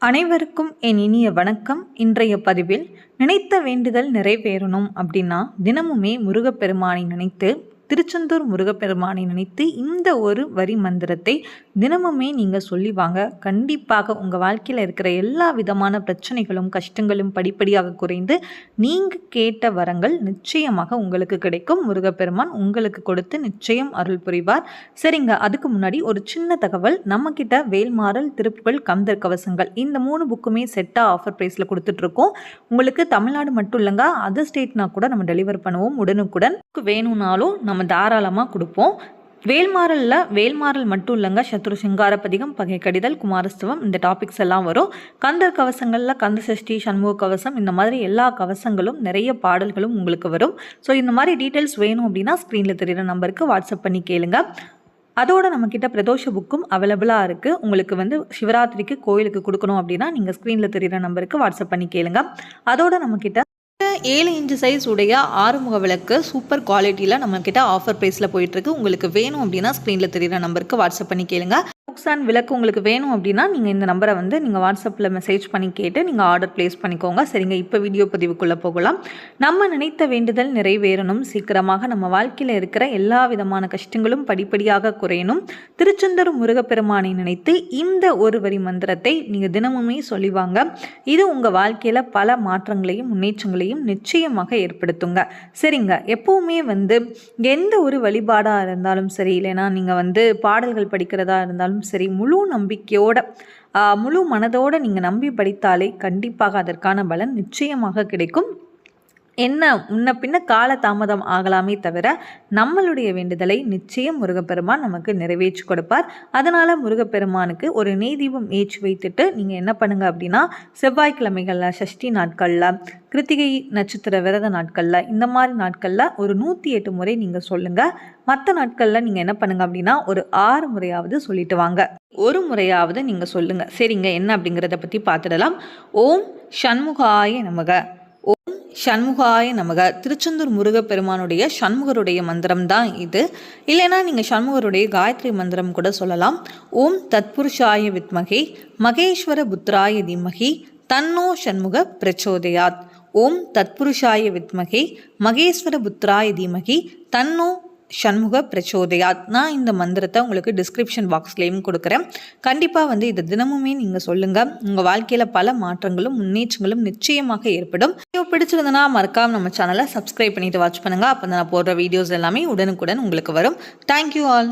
அனைவருக்கும் என் இனிய வணக்கம். இன்றைய பதிவில் நினைத்த வேண்டுதல் நிறைவேறணும் அப்படின்னா தினமுமே முருகப்பெருமானை நினைத்து திருச்செந்தூர் முருகப்பெருமானை நினைத்து இந்த ஒரு வரி மந்திரத்தை தினமுமே நீங்கள் சொல்லி வாங்க. கண்டிப்பாக உங்கள் வாழ்க்கையில் இருக்கிற எல்லா விதமான பிரச்சனைகளும் கஷ்டங்களும் படிப்படியாக குறைந்து நீங்கள் கேட்ட வரங்கள் நிச்சயமாக உங்களுக்கு கிடைக்கும். முருகப்பெருமான் உங்களுக்கு கொடுத்து நிச்சயம் அருள் புரிவார். சரிங்க அதுக்கு முன்னாடி ஒரு சின்ன தகவல். நம்மக்கிட்ட வேல்மாறல் திருப்புகள் கந்தர் கவசங்கள் இந்த மூணு புக்குமே செட்டாக ஆஃபர் ப்ரைஸில் கொடுத்துட்ருக்கோம். உங்களுக்கு தமிழ்நாடு மட்டும் இல்லைங்க அதர் ஸ்டேட்னா கூட நம்ம டெலிவர் பண்ணுவோம் உடனுக்குடன். வேணும்னாலும் நம்ம நம்ம தாராளமாக கொடுப்போம். வேல்மாறலில் வேல்மாறல் மட்டும் இல்லைங்க சத்ரு சிங்காரப்பதிகம் பகை கடிதல் குமாரஸ்தவம் இந்த டாபிக்ஸ் எல்லாம் வரும். கந்தர் கவசங்களில் கந்த சஷ்டி சண்முக கவசம் இந்த மாதிரி எல்லா கவசங்களும் நிறைய பாடல்களும் உங்களுக்கு வரும். ஸோ இந்த மாதிரி டீட்டெயில்ஸ் வேணும் அப்படின்னா ஸ்க்ரீனில் தெரிகிற நம்பருக்கு வாட்ஸ்அப் பண்ணி கேளுங்க. அதோட நம்மக்கிட்ட பிரதோஷ புக்கும் அவைலபிளாக இருக்குது உங்களுக்கு வந்து சிவராத்திரிக்கு கோயிலுக்கு கொடுக்கணும் அப்படின்னா நீங்கள் ஸ்க்ரீனில் தெரிகிற நம்பருக்கு வாட்ஸ்அப் பண்ணி கேளுங்க. அதோட நம்மக்கிட்ட ஏழு இன்ச்சு சைஸ் உடைய ஆறுமுக விளக்கு சூப்பர் குவாலிட்டியில் நம்மக்கிட்ட ஆஃபர் ப்ரைஸில் போயிட்டுருக்கு உங்களுக்கு வேணும் அப்படின்னா ஸ்க்ரீனில் தெரியுற நம்பருக்கு வாட்ஸ்அப் பண்ணி கேளுங்க. புக்ஸ் அண்ட் விளக்கு உங்களுக்கு வேணும் அப்படின்னா நீங்கள் இந்த நம்பரை வந்து நீங்கள் வாட்ஸ்அப்பில் மெசேஜ் பண்ணி கேட்டு நீங்கள் ஆர்டர் ப்ளேஸ் பண்ணிக்கோங்க. சரிங்க இப்போ வீடியோ பதிவுக்குள்ளே போகலாம். நம்ம நினைத்த வேண்டுதல் நிறைவேறணும். சீக்கிரமாக நம்ம வாழ்க்கையில் இருக்கிற எல்லா விதமான கஷ்டங்களும் படிப்படியாக குறையணும். திருச்செந்தூர் முருகப்பெருமானை நினைத்து இந்த ஒரு வரி மந்திரத்தை நீங்கள் தினமுமே சொல்லிவாங்க இது உங்கள் வாழ்க்கையில் பல மாற்றங்களையும் முன்னேற்றங்களையும் நிச்சயமாக ஏற்படுத்துங்க. சரிங்க எப்போவுமே வந்து எந்த ஒரு வழிபாடாக இருந்தாலும் சரி இல்லைன்னா நீங்கள் வந்து பாடல்கள் படிக்கிறதா இருந்தாலும் சரி முழு நம்பிக்கையோட முழு மனதோடு நீங்கள் நம்பி படித்தாலே கண்டிப்பாக அதற்கான பலன் நிச்சயமாக கிடைக்கும். என்ன முன்ன பின்ன கால தாமதம் ஆகலாமே தவிர நம்மளுடைய வேண்டுதலை நிச்சயம் முருகப்பெருமான் நமக்கு நிறைவேற்றி கொடுப்பார். அதனால் முருகப்பெருமானுக்கு ஒரு நெய்தீபம் ஏற்றி வைத்துட்டு நீங்கள் என்ன பண்ணுங்கள் அப்படின்னா செவ்வாய்க்கிழமைகளில் சஷ்டி நாட்களில் கிருத்திகை நட்சத்திர விரத நாட்களில் இந்த மாதிரி நாட்களில் ஒரு நூற்றி எட்டு முறை நீங்கள் சொல்லுங்கள் மற்ற நாட்களில் நீங்கள் என்ன பண்ணுங்கள் அப்படின்னா ஒரு ஆறு முறையாவது சொல்லிட்டு வாங்க. ஒரு முறையாவது நீங்கள் சொல்லுங்கள் சரிங்க என்ன அப்படிங்கிறத பற்றி பார்த்துடலாம் ஓம் ஷண்முகாய நமக. ஓம் ஷண்முகாய நமக. திருச்செந்தூர் முருகப்பெருமானுடைய ஷண்முகருடைய மந்திரம் தான் இது. இல்லைனா நீங்கள் ஷண்முகருடைய காயத்ரி மந்திரம் கூட சொல்லலாம். ஓம் தத்புருஷாய வித்மகே மகேஸ்வர புத்ராய திமகி தன்னோ ஷண்முக பிரச்சோதயாத். ஓம் தத்புருஷாய வித்மகே மகேஸ்வர புத்ராய தீமகி தன்னோ சண்முக பிரச்சோதயாத். நான் இந்த மந்திரத்தை உங்களுக்கு டிஸ்கிரிப்ஷன் பாக்ஸ்லேயும் கொடுக்குறேன். கண்டிப்பாக வந்து இதை தினமுமே நீங்கள் சொல்லுங்கள் உங்கள் வாழ்க்கையில் பல மாற்றங்களும் முன்னேற்றங்களும் நிச்சயமாக ஏற்படும். பிடிச்சிருந்தனா மறக்காம நம்ம சேனலை சப்ஸ்கிரைப் பண்ணிட்டு வாட்ச் பண்ணுங்கள் அப்போ நான் போடுற வீடியோஸ் எல்லாமே உடனுக்குடன் உங்களுக்கு வரும். Thank you all